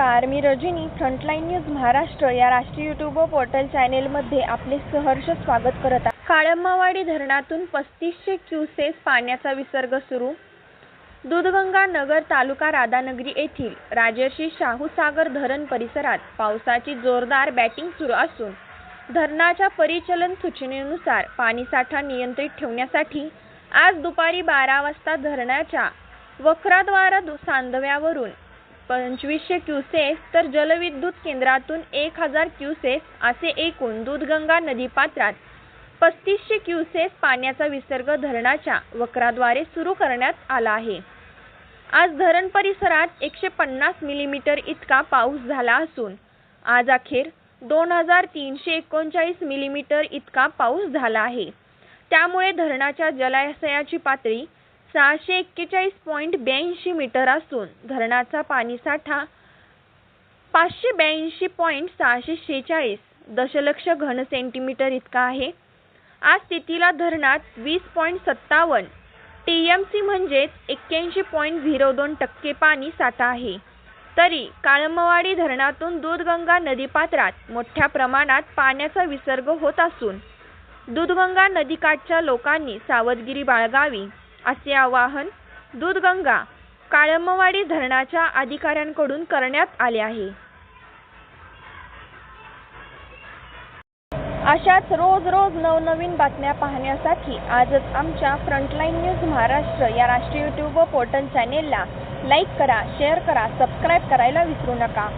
Frontline news Maharashtra या राष्ट्रीय YouTube व पोर्टल चॅनेलमध्ये आपले सहर्ष स्वागत करत आहे. काळम्मावाडी धरणातून पस्तीसशे क्युसेस पाण्याचा विसर्ग सुरू. दूधगंगा नगर तालुका राधानगरी येथील राजर्षी शाहू सागर धरण परिसरात पावसाची जोरदार बॅटिंग सुरू असून धरणाच्या परिचलन सूचनेनुसार पाणीसाठा नियंत्रित ठेवण्यासाठी आज दुपारी बारा वाजता धरणाच्या वक्राद्वार सांदव्यावरून पंचवीसशे क्युसेस तर जलविद्युत केंद्रातून एक हजार क्युसेस असे एकूण दूधगंगा नदीपात्रात पस्तीसशे क्युसेस पाण्याचा विसर्ग धरणाच्या वक्राद्वारे सुरू करण्यात आला आहे. आज धरण परिसरात एकशे पन्नास मिलीमीटर इतका पाऊस झाला असून आज अखेर दोन हजार तीनशे एकोणचाळीस मिलीमीटर इतका पाऊस झाला आहे. त्यामुळे धरणाच्या जलाशयाची पातळी सहाशे एक्केचाळीस पॉईंट ब्याऐंशी मीटर असून धरणाचा पाणीसाठा पाचशे ब्याऐंशी पॉईंट सहाशे शेहेचाळीस दशलक्ष घन सेंटीमीटर इतका आहे. आज स्थितीला धरणात वीस पॉईंट सत्तावन्न टी एम सी म्हणजेच एक्क्याऐंशी पॉईंट झिरो दोन टक्के पाणी साठा आहे. तरी काळमवाडी धरणातून दूधगंगा नदीपात्रात मोठ्या प्रमाणात पाण्याचा विसर्ग होत असून दूधगंगा नदीकाठच्या लोकांनी सावधगिरी बाळगावी. असे आवाहन दूधगंगा काळमवाडी धरणाच्या अधिकाऱ्यांकडून करण्यात आले आहे. अशाच रोज रोज नवनवीन बातम्या पाहण्यासाठी आजच आमच्या फ्रंटलाईन न्यूज महाराष्ट्र या राष्ट्रीय यूट्यूब व पोर्टल चॅनेलला लाईक करा शेअर करा सबस्क्राईब करायला विसरू नका.